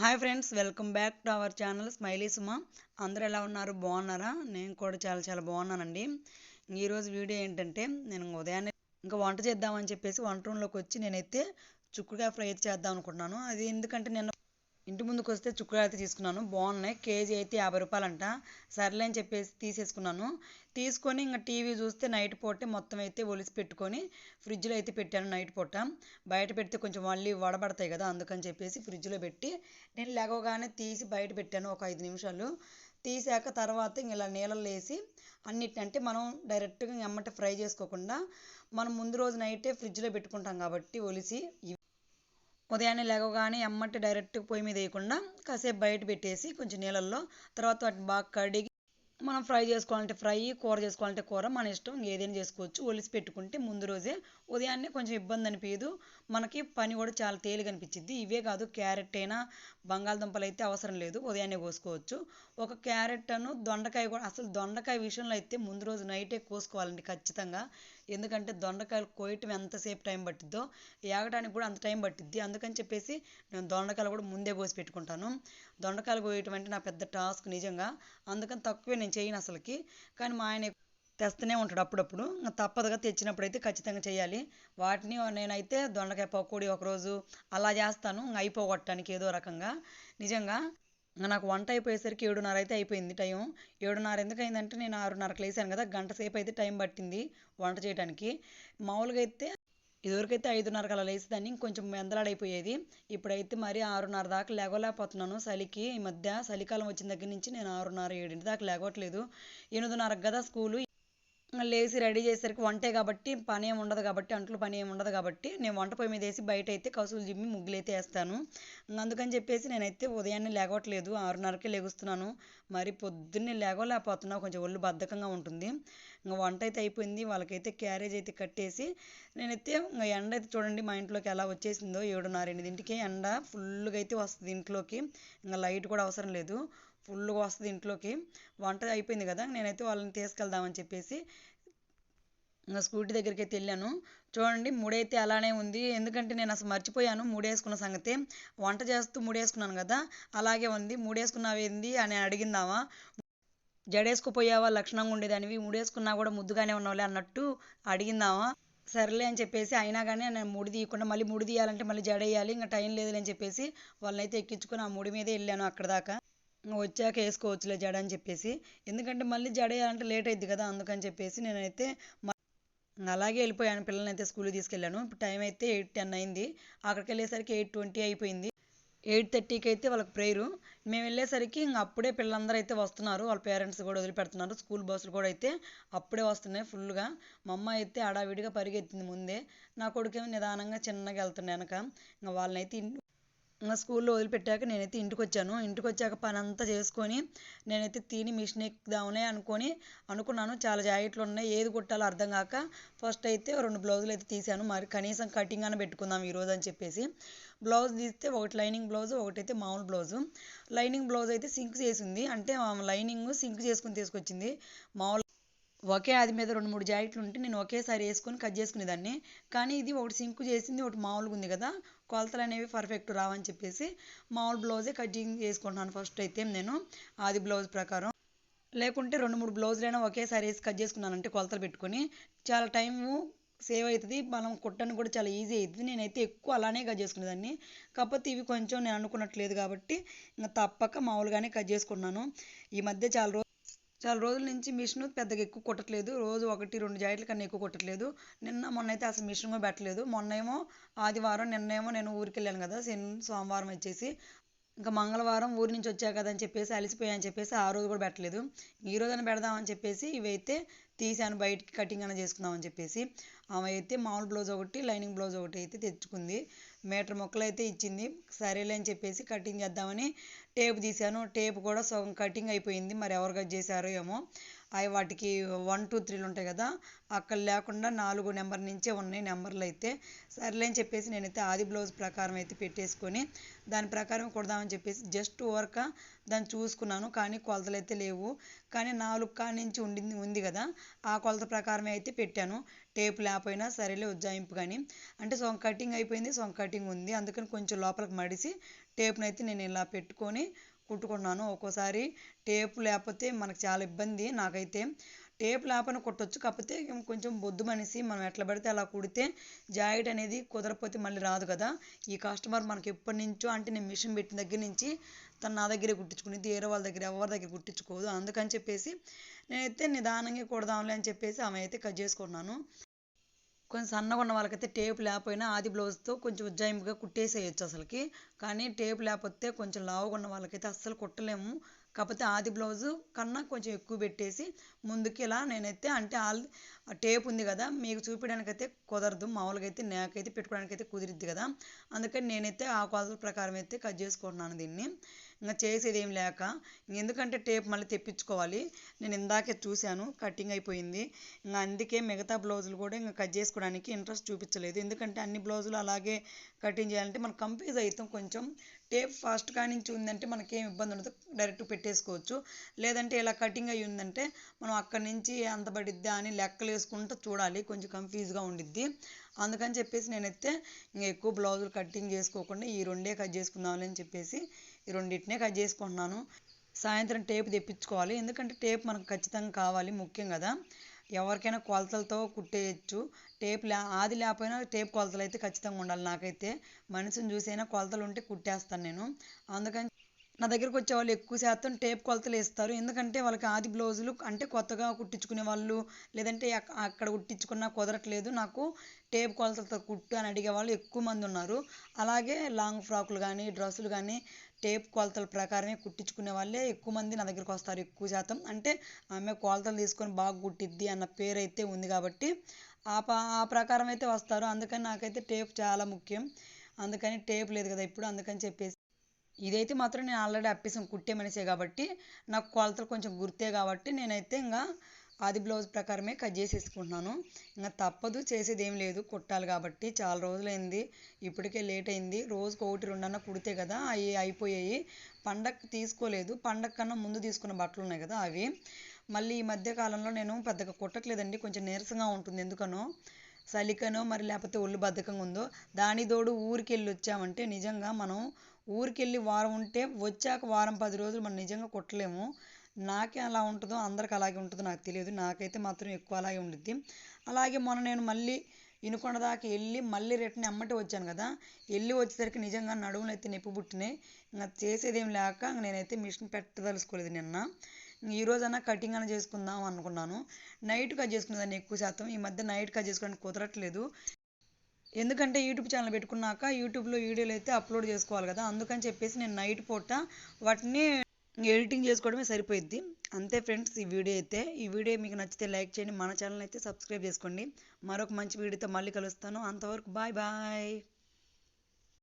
Hi friends welcome back to our channel smiley Suma. అందరూ ఎలా ఉన్నారు? బాగున్నారా? నేను కూడా చాలా చాలా బాగున్నానండి. ఈరోజు వీడియో ఏంటంటే నేను ఉదయాన్నే ఇంకా వంట చేద్దామని చెప్పేసి వంట రూమ్లోకి వచ్చి నేనైతే చుక్కుగా ఫ్రై చేద్దాం అనుకుంటున్నాను. అది ఎందుకంటే నేను ఇంటి ముందుకు వస్తే చుక్కలు అయితే తీసుకున్నాను. బాగున్నాయి. కేజీ అయితే యాభై రూపాయలంట. సర్లే అని చెప్పేసి తీసేసుకున్నాను. తీసుకొని ఇంకా టీవీ చూస్తే నైట్ పూటే మొత్తం అయితే ఒలిసి పెట్టుకొని ఫ్రిడ్జ్లో అయితే పెట్టాను నైట్ పూట. బయట పెడితే కొంచెం మళ్ళీ వడబడతాయి కదా అందుకని చెప్పేసి ఫ్రిడ్జ్లో పెట్టి నేను లేవగానే తీసి బయట పెట్టాను ఒక ఐదు నిమిషాలు. తీసాక తర్వాత ఇంక ఇలా నీళ్ళలో వేసి అన్నిటిని అంటే మనం డైరెక్ట్గా ఎమ్మట ఫ్రై చేసుకోకుండా మనం ముందు రోజు నైటే ఫ్రిడ్జ్లో పెట్టుకుంటాం కాబట్టి ఒలిసి ఉదయాన్నే లేవగానే ఎమ్మటి డైరెక్ట్ పొయ్యి మీద వేయకుండా కాసేపు బయట పెట్టేసి కొంచెం నీళ్ళల్లో తర్వాత వాటిని బాగా కడిగి మనం ఫ్రై చేసుకోవాలంటే ఫ్రై కూర చేసుకోవాలంటే కూర మన ఇష్టం ఏదైనా చేసుకోవచ్చు. ఒలిసి పెట్టుకుంటే ముందు రోజే ఉదయాన్నే కొంచెం ఇబ్బంది అనిపించదు మనకి పని కూడా చాలా తేలిక అనిపించింది ఇవే కాదు క్యారెట్ అయినా బంగాళదుంపలు అయితే అవసరం లేదు. ఉదయాన్నే కోసుకోవచ్చు. ఒక క్యారెట్ అను దొండకాయ కూడా అసలు దొండకాయ విషయంలో అయితే ముందు రోజు నైటే కోసుకోవాలండి ఖచ్చితంగా. ఎందుకంటే దొండకాయలు కోయటం ఎంతసేపు టైం పట్టిద్దో ఏగడానికి కూడా అంత టైం పట్టిద్ది. అందుకని చెప్పేసి నేను దొండకాయలు కూడా ముందే కోసి పెట్టుకుంటాను. దొండకాయలు కోయటం అంటే నా పెద్ద టాస్క్ నిజంగా. అందుకని తక్కువే నేను చేయను అసలుకి. కానీ మా ఆయన తెస్తూనే ఉంటాడు అప్పుడప్పుడు. తప్పదుగా తెచ్చినప్పుడు అయితే ఖచ్చితంగా చేయాలి. వాటిని నేనైతే దొండకాయ పకోడీ ఒకరోజు అలా చేస్తాను. అయిపోగొట్టడానికి ఏదో రకంగా. నిజంగా నాకు వంట అయిపోయేసరికి ఏడున్నర అయితే అయిపోయింది టైం. ఏడున్నర ఎందుకు అయిందంటే నేను ఆరున్నరకు లేసాను కదా. గంట సేపు అయితే టైం పట్టింది వంట చేయడానికి మామూలుగా అయితే ఇదివరకైతే ఐదున్నరకు అలా లేసేదాన్ని ఇంకొంచెం మెందలాడైపోయేది. ఇప్పుడైతే మరి ఆరున్నర దాకా లేగలేకపోతున్నాను చలికి. ఈ మధ్య చలికాలం వచ్చిన దగ్గర నుంచి నేను ఆరున్నర ఏడింటి దాకా లేవట్లేదు. ఎనిమిదిన్నరకు కదా స్కూలు. లేచి రెడీ చేసేసరికి వంటే కాబట్టి పని ఏమి ఉండదు కాబట్టి అంట్లు పని ఏమి ఉండదు కాబట్టి నేను వంట పొయ్యి మీద వేసి బయట అయితే కసులు జిమ్మి ముగ్గులు అయితే వేస్తాను అందుకని చెప్పేసి నేనైతే ఉదయాన్నే లేగట్లేదు ఆరున్నరకే లెగుస్తున్నాను. మరి పొద్దున్నే లేగలేకపోతున్నా కొంచెం ఒళ్ళు బద్ధకంగా ఉంటుంది. ఇంకా వంట అయితే అయిపోయింది వాళ్ళకైతే క్యారేజ్ అయితే కట్టేసి నేనైతే ఇంకా ఎండ అయితే చూడండి మా ఇంట్లోకి ఎలా వచ్చేసిందో ఏడున్నర ఎనిమిదింటికి ఎండ ఫుల్గా అయితే వస్తుంది ఇంట్లోకి. ఇంకా లైట్ కూడా అవసరం లేదు. ఫుల్గా వస్తుంది ఇంట్లోకి. వంట అయిపోయింది కదా నేనైతే వాళ్ళని తీసుకెళ్దామని చెప్పేసి స్కూటీ దగ్గరికి అయితే వెళ్ళాను. చూడండి ముడైతే అలానే ఉంది. ఎందుకంటే నేను అసలు మర్చిపోయాను ముడేసుకున్న సంగతి. వంట చేస్తూ ముడేసుకున్నాను కదా అలాగే ఉంది. ముడేసుకున్నావేంది అని అడిగిందామా? జడేసుకుపోయావా? లక్షణంగా ఉండేదానివి. ముడేసుకున్నా కూడా ముద్దుగానే ఉన్నావులే అన్నట్టు అడిగిందామా? సర్లే అని చెప్పేసి అయినా కానీ నేను ముడి తీయకుండా మళ్ళీ ముడి తీయాలంటే మళ్ళీ జడేయాలి. ఇంకా టైం లేదు అని చెప్పేసి వాళ్ళనైతే ఎక్కించుకొని ఆ ముడి మీదే వెళ్ళాను అక్కడ దాకా. వచ్చాక వేసుకోవచ్చులే జడ అని చెప్పేసి. ఎందుకంటే మళ్ళీ జడ వేయాలంటే లేట్ అయింది కదా అందుకని చెప్పేసి నేనైతే అలాగే వెళ్ళిపోయాను. పిల్లల్ని అయితే స్కూల్కి తీసుకెళ్ళాను. ఇప్పుడు టైం అయితే ఎయిట్ టెన్ అయింది. అక్కడికి వెళ్ళేసరికి ఎయిట్ ట్వంటీ అయిపోయింది. ఎయిట్ థర్టీకి అయితే వాళ్ళకి ప్రేయరు. మేము వెళ్ళేసరికి ఇంక అప్పుడే పిల్లలందరూ అయితే వస్తున్నారు. వాళ్ళ పేరెంట్స్ కూడా వదిలిపెడుతున్నారు. స్కూల్ బస్సులు కూడా అయితే అప్పుడే వస్తున్నాయి ఫుల్గా మా అమ్మ అయితే అడావిడిగా పరిగెత్తింది ముందే. నా కొడుకేమో నిదానంగా చిన్నగా వెళ్తున్నాయి వెనక. ఇంకా వాళ్ళనైతే ఇంకా స్కూల్లో వదిలిపెట్టాక నేనైతే ఇంటికి వచ్చాను ఇంటికి వచ్చాక పని అంతా చేసుకొని నేనైతే తిని మిషన్ ఎక్కుదామనే అనుకొని అనుకున్నాను. చాలా జాకెట్లు ఉన్నాయి. ఏది కుట్టాలో అర్థం కాక ఫస్ట్ అయితే రెండు బ్లౌజులు అయితే తీసాను మరి కనీసం కటింగ్ అని పెట్టుకుందాం ఈరోజు అని చెప్పేసి. బ్లౌజ్ తీస్తే ఒకటి లైనింగ్ బ్లౌజ్ ఒకటైతే మామూలు బ్లౌజు. లైనింగ్ బ్లౌజ్ అయితే సింక్ చేసింది. అంటే లైనింగ్ సింక్ చేసుకుని తీసుకొచ్చింది. మామూలు ఒకే అది మీద రెండు మూడు జాకెట్లు ఉంటే నేను ఒకేసారి వేసుకొని కట్ చేసుకునేదాన్ని. కానీ ఇది ఒకటి సింకు చేసింది ఒకటి మామూలుగా ఉంది కదా. కొలతలు అనేవి పర్ఫెక్ట్ రావని చెప్పేసి మామూలు బ్లౌజే కటింగ్ చేసుకుంటున్నాను ఫస్ట్ అయితే నేను ఆది బ్లౌజ్ ప్రకారం. లేకుంటే రెండు మూడు బ్లౌజులైనా ఒకేసారి వేసి కట్ చేసుకున్నానంటే కొలతలు పెట్టుకొని చాలా టైము సేవ్ అవుతుంది మనం కుట్టని కూడా చాలా ఈజీ అవుతుంది నేనైతే ఎక్కువ అలానే కట్ చేసుకునేదాన్ని. కాకపోతే ఇవి కొంచెం నేను అనుకున్నట్లేదు కాబట్టి ఇంకా తప్పక మామూలుగానే కట్ చేసుకున్నాను. ఈ మధ్య చాలా రోజు చాలా రోజుల నుంచి మిషన్ పెద్దగా ఎక్కువ కుట్టట్లేదు. రోజు ఒకటి రెండు జాకెట్ల కన్నా ఎక్కువ కుట్టట్లేదు. నిన్న మొన్న అయితే అసలు మిషన్ కూడా పెట్టలేదు. మొన్నేమో ఆదివారం నిన్నేమో నేను ఊరికి వెళ్ళాను కదా శని సోమవారం వచ్చేసి. ఇంకా మంగళవారం ఊరి నుంచి వచ్చా కదా అని చెప్పేసి అలసిపోయాని చెప్పేసి ఆ రోజు కూడా పెట్టలేదు. ఈ రోజున పెడదామని చెప్పేసి ఇవైతే తీసాను బయటికి కటింగ్ అయినా చేసుకుందామని చెప్పేసి. ఆమె అయితే మామూలు బ్లౌజ్ ఒకటి లైనింగ్ బ్లౌజ్ ఒకటి అయితే తెచ్చుకుంది. మీటర్ మొక్కలు అయితే ఇచ్చింది. సరేలే అని చెప్పేసి కటింగ్ చేద్దామని టేప్ తీశాను. టేప్ కూడా సగం కటింగ్ అయిపోయింది. మరి ఎవరు కట్ చేశారో ఏమో. అవి వాటికి వన్ టూ త్రీలు ఉంటాయి కదా. అక్కడ లేకుండా నాలుగు నెంబర్ నుంచే ఉన్నాయి నెంబర్లు అయితే. సర్లే అని చెప్పేసి నేనైతే ఆది బ్లౌజ్ ప్రకారం అయితే పెట్టేసుకొని దాని ప్రకారం కుడదామని చెప్పేసి జస్ట్ వర్క్ దాన్ని చూసుకున్నాను. కానీ కొలతలు అయితే లేవు. కానీ నాలుగు కాడి నుంచి ఉండింది ఉంది కదా. ఆ కొలత ప్రకారమే అయితే పెట్టాను. టేప్ లేకపోయినా సరేలే ఉజ్జాయింపు కానీ. అంటే సొంగ కటింగ్ అయిపోయింది సొంగ కటింగ్ ఉంది. అందుకని కొంచెం లోపలికి మడిసి టేప్ని అయితే నేను ఇలా పెట్టుకొని కుట్టుకున్నాను. ఒక్కోసారి టేప్ లేకపోతే మనకు చాలా ఇబ్బంది నాకైతే. టేప్ లేకపోయినా కుట్టొచ్చు. కాకపోతే కొంచెం బొద్దు మనిషి మనం ఎట్లా పడితే అలా కుడితే జాకెట్ అనేది కుదరపోతే మళ్ళీ రాదు కదా. ఈ కస్టమర్ మనకి ఎప్పటి నుంచో అంటే నేను మిషన్ పెట్టిన దగ్గర నుంచి తను నా దగ్గరే కుట్టించుకునేది. వేరే వాళ్ళ దగ్గర ఎవరి దగ్గర కుట్టించుకోదు. అందుకని చెప్పేసి నేనైతే నిదానంగా కుడదాంలే అని చెప్పేసి ఆమె అయితే కట్ చేసుకున్నాను. కొంచెం సన్నగా ఉన్న వాళ్ళకైతే టేప్ లేకపోయినా ఆది బ్లౌజ్తో కొంచెం ఉజ్జాయింపుగా కుట్టేసేయచ్చు అసలుకి. కానీ టేప్ లేకపోతే కొంచెం లావుగా ఉన్న వాళ్ళకైతే అస్సలు కుట్టలేము. కాకపోతే ఆది బ్లౌజు కన్నా కొంచెం ఎక్కువ పెట్టేసి ముందుకి ఇలా నేనైతే అంటే ఆల్ టేప్ ఉంది కదా మీకు చూపించడానికైతే కుదరదు. మామూలుగా అయితే నాకైతే పెట్టుకోవడానికి అయితే కుదిరిద్ది కదా. అందుకని నేనైతే ఆ కొలతల ప్రకారం అయితే కట్ చేసుకుంటున్నాను దీన్ని. ఇంకా చేసేది ఏం లేక ఎందుకంటే టేప్ మళ్ళీ తెప్పించుకోవాలి. నేను ఇందాకే చూశాను కటింగ్ అయిపోయింది. ఇంకా అందుకే మిగతా బ్లౌజులు కూడా ఇంకా కట్ చేసుకోవడానికి ఇంట్రెస్ట్ చూపించలేదు. ఎందుకంటే అన్ని బ్లౌజులు అలాగే కటింగ్ చేయాలంటే మనం కంఫ్యూజ్ అవుతాం కొంచెం. టేప్ ఫస్ట్ నుంచి ఉందంటే మనకేం ఇబ్బంది ఉండదు. డైరెక్ట్ పెట్టేసుకోవచ్చు. లేదంటే ఇలా కటింగ్ అయ్యి ఉందంటే మనం అక్కడి నుంచి అంత పడిద్దా అని లెక్కలు వేసుకుంటూ చూడాలి. కొంచెం కంఫ్యూజ్గా ఉండిద్ది. అందుకని చెప్పేసి నేనైతే ఇంకా ఎక్కువ బ్లౌజులు కటింగ్ చేసుకోకుండా ఈ రెండే కట్ చేసుకుందామని చెప్పేసి ఈ రెండింటినే కట్ చేసుకుంటున్నాను. సాయంత్రం టేప్ తెప్పించుకోవాలి. ఎందుకంటే టేప్ మనకు ఖచ్చితంగా కావాలి ముఖ్యం కదా. ఎవరికైనా కొలతలతో కుట్టేయచ్చు. టేప్ లే ఆది లేకపోయినా టేప్ కొలతలు అయితే ఖచ్చితంగా ఉండాలి నాకైతే. మనిషిని చూసైనా కొలతలు ఉంటే కుట్టేస్తాను నేను. అందుకని నా దగ్గరకు వచ్చే వాళ్ళు ఎక్కువ శాతం టేప్ కొలతలు వేస్తారు. ఎందుకంటే వాళ్ళకి ఆది బ్లౌజులు అంటే కొత్తగా కుట్టించుకునే వాళ్ళు లేదంటే అక్కడ కుట్టించుకున్నా కుదరట్లేదు. నాకు టేప్ కొలతలతో కుట్టు అని అడిగే వాళ్ళు ఎక్కువ మంది ఉన్నారు. అలాగే లాంగ్ ఫ్రాకులు కానీ డ్రెస్సులు కానీ టేప్ కొలతల ప్రకారమే కుట్టించుకునే వాళ్ళే ఎక్కువ మంది నా దగ్గరకు వస్తారు ఎక్కువ శాతం. అంటే ఆమె కొలతలు తీసుకొని బాగా కుట్టిద్ది అన్న పేరు అయితే ఉంది కాబట్టి ఆ ప ఆ ప్రకారం అయితే వస్తారు. అందుకని నాకైతే టేప్ చాలా ముఖ్యం. అందుకని టేప్ లేదు కదా ఇప్పుడు అందుకని చెప్పేసి ఇదైతే మాత్రం నేను ఆల్రెడీ అప్పేసాం కుట్టే మనిషే కాబట్టి నాకు కొలతలు కొంచెం గుర్తే కాబట్టి నేనైతే ఇంకా అది బ్లౌజ్ ప్రకారమే కట్ చేసేసుకుంటున్నాను. ఇంకా తప్పదు చేసేది ఏం లేదు కుట్టాలి కాబట్టి చాలా రోజులైంది ఇప్పటికే లేట్ అయింది. రోజుకి ఒకటి రెండన్న కుడితే కదా అవి అయిపోయాయి. పండగ తీసుకోలేదు. పండగ కన్నా ముందు తీసుకున్న బట్టలు ఉన్నాయి కదా అవి. మళ్ళీ ఈ మధ్య కాలంలో నేను పెద్దగా కుట్టట్లేదండి కొంచెం నీరసంగా ఉంటుంది. ఎందుకనో చలికనో మరి లేకపోతే ఒళ్ళు బద్ధకంగా ఉందో దాని తోడు ఊరికి వెళ్ళి వచ్చామంటే నిజంగా మనం ఊరికెళ్ళి వారం ఉంటే వచ్చాక వారం పది రోజులు మనం నిజంగా కుట్టలేము. నాకే అలా ఉంటుందో అందరికి అలాగే ఉంటుందో నాకు తెలియదు. నాకైతే మాత్రం ఎక్కువ అలాగే ఉండిద్ది. అలాగే మొన్న నేను మళ్ళీ ఇనుకొండ దాకా వెళ్ళి మళ్ళీ రిటర్న్ ఎమ్మటే వచ్చాను కదా. వెళ్ళి వచ్చేసరికి నిజంగా నడుములు అయితే నొప్పి పుట్టినాయి. ఇంకా చేసేదేం లేక నేనైతే మిషన్ పెట్టదలుచుకోలేదు నిన్న. ఈ రోజైనా కటింగ్ అని చేసుకుందాం అనుకున్నాను. నైట్ కట్ చేసుకునేదాన్ని ఎక్కువ శాతం. ఈ మధ్య నైట్ కట్ చేసుకోవడానికి కుదరట్లేదు. ఎందుకంటే యూట్యూబ్ ఛానల్ పెట్టుకున్నాక యూట్యూబ్లో వీడియోలు అయితే అప్లోడ్ చేసుకోవాలి కదా అందుకని చెప్పేసి నేను నైట్ పూట వాటిని ఎడిటింగ్ చేసుకోవడమే సరిపోయిద్ది. అంతే ఫ్రెండ్స్ ఈ వీడియో అయితే. ఈ వీడియో మీకు నచ్చితే లైక్ చేయండి మన ఛానల్ అయితే సబ్స్క్రైబ్ చేసుకోండి. మరొక మంచి వీడియోతో మళ్ళీ కలుస్తాను. అంతవరకు బాయ్ బాయ్.